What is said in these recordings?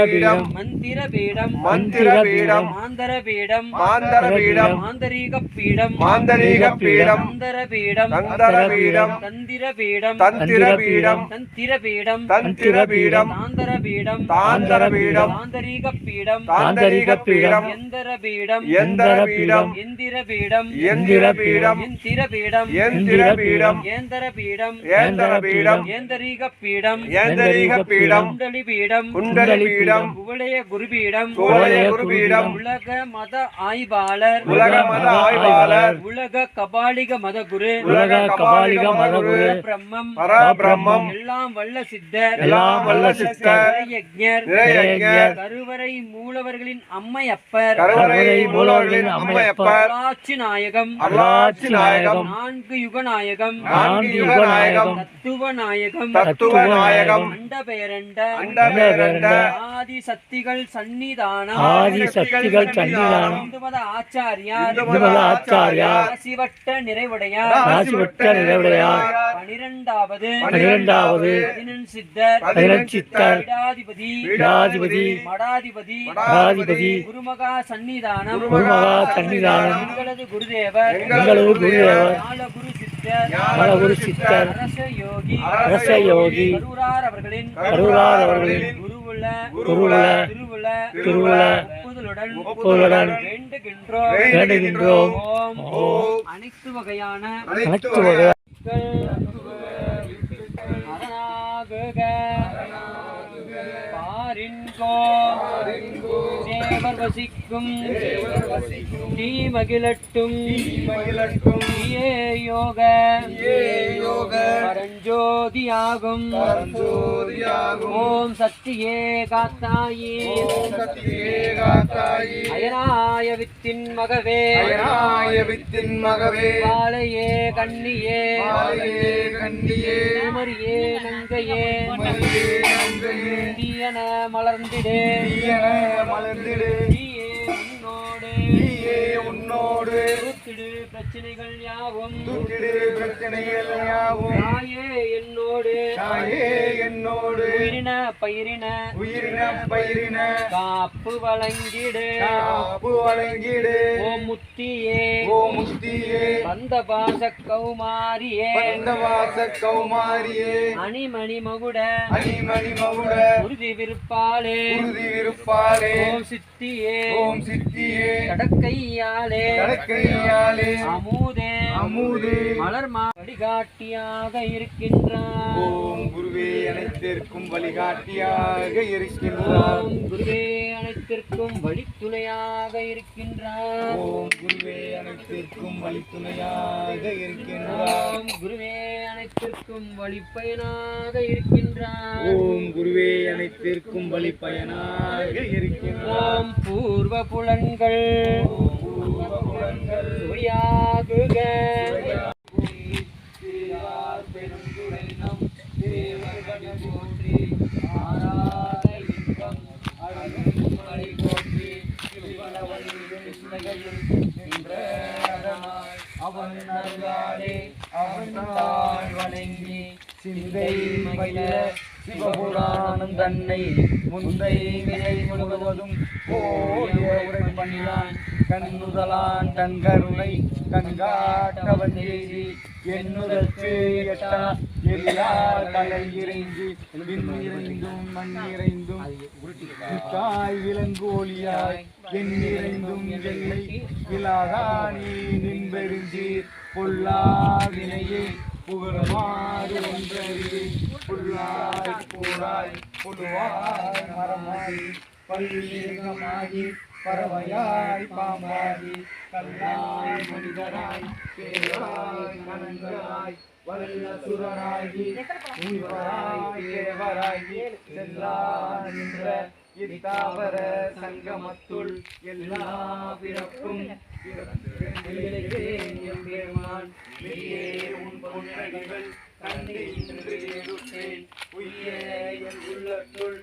மந்திரபீடம். மந்திரபீடம். மந்திரபீடம். மாந்தரபீடம் மாந்தரபீடம் மாந்தரீக பீடம் மாந்தரீக பீடம் தந்தரபீடம். தந்தரபீடம். தந்திரபீடம். தந்திரபீடம். தந்திரபீடம். தந்திரபீடம். தாந்தரபீடம். தாந்தரபீடம். தாந்தரீக பீடம் தாந்தரீக பீடம் எந்தரபீடம். எந்தரபீடம். எந்திரபீடம். எந்திரபீடம். எந்திரபீடம். எந்திரபீடம். ஏந்தரபீடம் ஏந்தரபீடம் ஏந்தரீக பீடம் ஏந்தரீக பீடம் குண்டலி பீடம் குண்டலி பீடம் குவளைய குருபீடம். குவளைய குருபீடம். உலக மத ஆய்வாளர். உலக மத ஆய்வாளர். உலக கபாலிக மத குரு உலக கபாலிக மதகுரு. பிரம்மம் பரபிரம்மம். எல்லாம் வல்ல சித்தர். எல்லாம் வல்ல சித்தர். கருவறை மூலவர்களின் அம்மையப்பர். கருவறை மூலவர்களின் அம்மையப்பர். அருளாட்சி நாயகம். அருளாட்சி நாயகம். நான்கு யுக நாயகம். நான்கு யுக நாயகம். தத்துவ நாயகம். தத்துவ நாயகம். அண்ட பெயரண்ட அண்டபேரண்ட ஆதி சக்திகள் சந்நிதானம். ஆதி சக்திகள் சன்னிதானம் இந்து மத ஆச்சாரியார். இந்து மத ஆச்சாரியார். ராசிவட்ட நிறைவுடையார். ராசிவட்ட நிறைவுடையார். பனிரெண்டாவது. பனிரெண்டாவது. பதினெண் சித்தர். பதினெச்சித்தர் பீடாதிபதி. பீடாதிபதி. மடாதிபதி. மடாதிபதி குருமகா சந்நிதானம். குருமகா எங்களது குருதேவர். எங்களது குருதேவர். ஞானகுரு சித்தர். சித்தர். அரச யோகி அரச யோகி கரூரார் அவர்களின் கருளார் அவர்களின் குருவுல திருவுல ஒப்புதலுடன் வேண்டுகின்றோம். அனைத்து வகையான அனைத்து வகை. அரணாகுக பாரின்கோ தேவர் வசிக்கும் தீ மகிழட்டும். ஏ யோக. பரஞ்சோதியாகும் ஓம் சக்தியே காத்தாயே. அயனாய வித்தின் மகவே. வித்தின் மகவே வாழையே கண்ணியே. கண்ணியே குமரியே நங்கையே. தீயன மலர்ந்திடே. தீயன நீயே உன்னோடு. நீயே உன்னோடு. தூத்திடு பிரச்சனைகள் யாவும். தூக்கிடு பிரச்சனைகள் யாவும். தாயே என்னோடு. தாயே என்னோடு. உயிரின பயிரின உயிரின பயிரின காப்பு வழங்கிடு. காப்பு வழங்கிடு. ஓ முத்தியே. ஓ முத்தியே. வந்த பாச கௌமாரியே. பந்தவாச கௌமாரியே. அணிமணி மகுட. அணிமணி மகுட. உறுதி விருப்பாளே உறுதி விருப்பாலே. ஓம் சித்தியே. ஓம் சித்தியே. கடக்கையாலே கடற்கையாலே அமுதே. அமுதே. மலர்மா வழிகாட்டியாக இருக்கின்றான் ஓம் குருவே அனைத்திற்கும் வழிகாட்டியாக இருக்கின்றார். ஓம் குருவே அனைத்திற்கும் வழித்துணையாக இருக்கின்றான் ஓம் குருவே அனைத்திற்கும் வழித்துணையாக இருக்கின்றார். ஓம் குருவே அனைத்திற்கும் வழிப்பயனாக இருக்கின்றான் ஓம் குருவே அனைத்திற்கும் வழிப்பயனாக இருக்கின்றார். ஓம் பூர்வ புலன்கள் சுவையாகுக. அவன் அவன் வணங்கி சிந்தை மகிழ சிவபுராணம் தன்னை முந்தை நிலை முழுவதும் ஓய உரை பண்ணினான். கண்ணுதலான் தன் கருணை கண்காட்டவன் செய்தி என்னுதற்கு எட்டா எல்லா கலை இறைந்து விண்ணிறைந்தும் மண்ணிறைந்தும் தாய் விலங்கு ஒளியாய் என் எல்லை இலாதானே நின்பெருஞ்சீர் பொல்லாவினையே புகழமாறு ஒன்றறிவு. புல்லாய் போராய் புழுவாய் மரமாய் பல்வேகமாகி பறவையாய் பாம்பாகி கல்லாய் மனிதராய் பேராய் மனங்களாய் வல்ல சுரராகி உய்வராய் தேவராகி செல்லா நின்ற இத்தாவர சங்கமத்துள் எல்லா பிறப்பும் நீயே உன் பொன்னடிகள் என் உள்ளத்துள்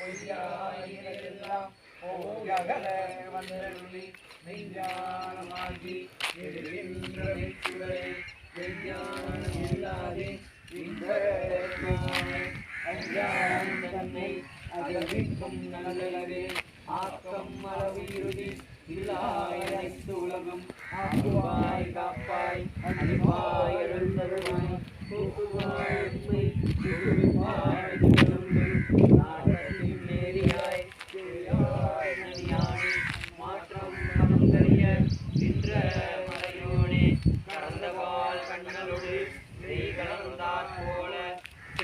வெய்யாய் ஓயகல வந்தருளி மெய்ஞானமாகி எழுகின்ற மெய்ச்சுடரே மெய்ஞானம் இல்லாதே அஞ்ஞானம் தன்னை அகவிக்கும் நல்லவே ஆக்கம் அளவு இறுதி இல்லாய் அனைத்து உலகம் ஆக்குவாய் காப்பாய் அழிவாய்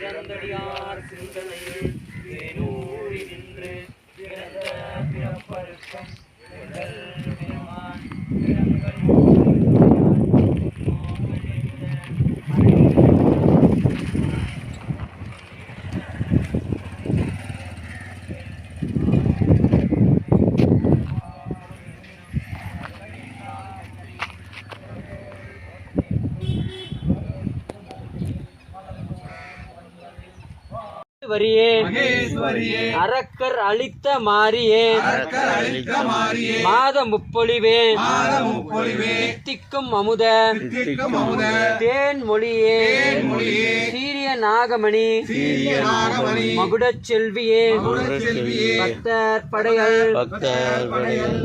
பிறந்தடியார் சிந்தனையில் வேனூறி நின்று பிறந்த பிறப்பருக்கும் பெருமான் பிறங்கள் மகேஸ்வரியே. அரக்கர் அளித்த மாறியே மாத முப்பொழிவே. தித்திக்கும் அமுத. தேன் மொழியே சீரிய சீரிய நாகமணி. மகுடச் செல்வியே. பக்தர் படைகள்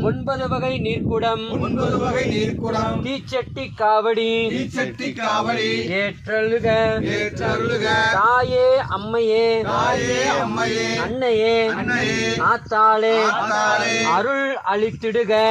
ஒன்பது வகை நீர்க்குடம். ஒன்பது வகை நீர்க்குடம். தீச்சட்டி காவடி. ஏற்றழுக. தாயே அம்மையே. தாயே அம்மையே. அன்னையே. அன்னையே. ஆத்தாளே.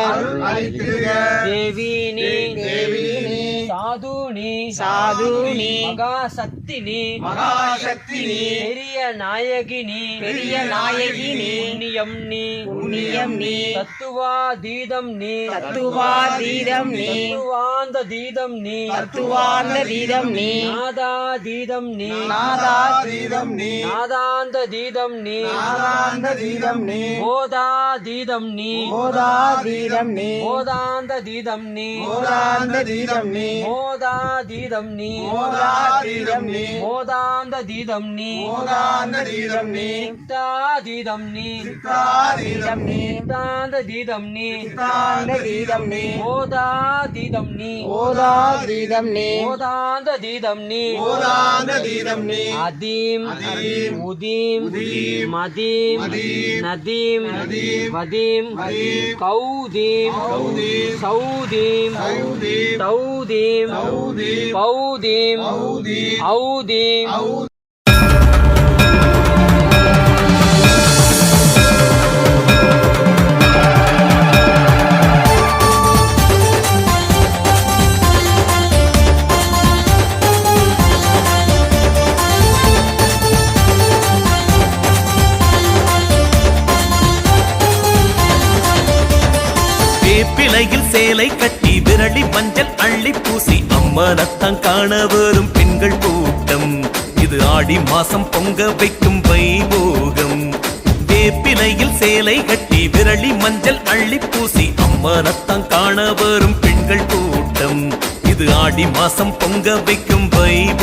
அருள் அளித்திடுக. தேவி நீ. தேவி நீ. சாது நீ. சாது நீ. மகாசக்தி நீ. மகாசக்தி நீ பெரிய நாயகி நீ பெரிய நாயகி நீ புண்ணியம் நீ புண்ணியம் நீ தத்துவாதீதம் நீ தத்துவாதீதம் நீ தத்துவாந்த தீதம் நீ தத்துவாந்த தீதம் நீ நாதாதீதம் நீ நாதாதீதம் நீ நாதாந்த தீதம் நீ நாதாந்த தீதம் நீ போதாதீதம் நீ போதாதீதம் நீ போதாந்த தீதம் நீ போதாந்த தீதம் நீ மோதாதீதம் நீ மோதாதீதம் நீ மோதாந்த தீதம் நீ மோதாந்த தீதம் நீ சித்தாதீதம் நீ சித்தாதீதம் நீ சித்தாந்த தீதம் நீ சித்தாந்த தீதம் நீ மோதாதீதம் நீ போதாதீதம் நீ மோதாந்த தீதம் நீ மோதாந்த தீதம் நீ அதீம் அதீம், உதீம் உதீம், மதீம் மதீம், நதீம் நதீம், வதீம் வதீம், கௌதீம் கௌதீம், சௌதீம் சௌதீம், தௌதீம் சௌதீம், பௌதீம் ஔதீம், ஔதீம் சேலை கட்டி விரலி மஞ்சள் அள்ளி பூசி அம்மனத்தான் காண வரும் பெண்கள் கூட்டம். இது ஆடி மாசம் பொங்க வைக்கும் வைபோகம். வேப்பிலையில் சேலை கட்டி விரலி மஞ்சள் அள்ளி பூசி அம்மனத்தான் காண வரும் பெண்கள் கூட்டம். இது ஆடி மாசம் பொங்க வைக்கும் வைபோகம்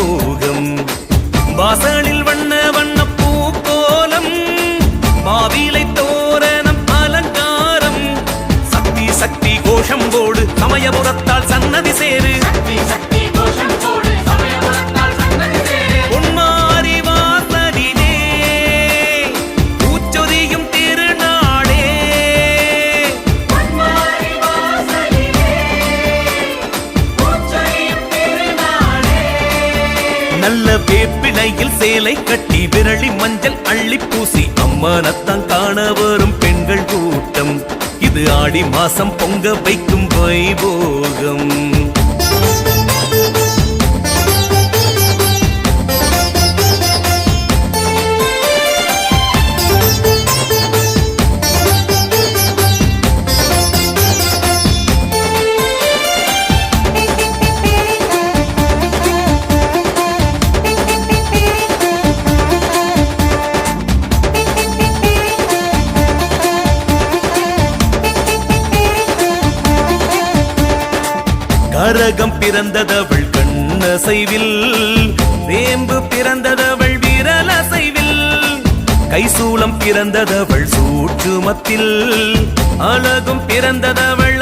சேலை கட்டி விரளி மஞ்சள் அள்ளி பூசி அம்மனத்தான் காண வரும் பெண்கள் கூட்டம். இது ஆடி மாசம் பொங்க வைக்கும் வைபோகம். பிறந்ததவள் கண்ணசைவில் வேம்பு பிறந்ததவள் விரலசைவில் கைசூலம் பிறந்ததவள் சூட்சுமத்தில் அழகும் பிறந்ததவள்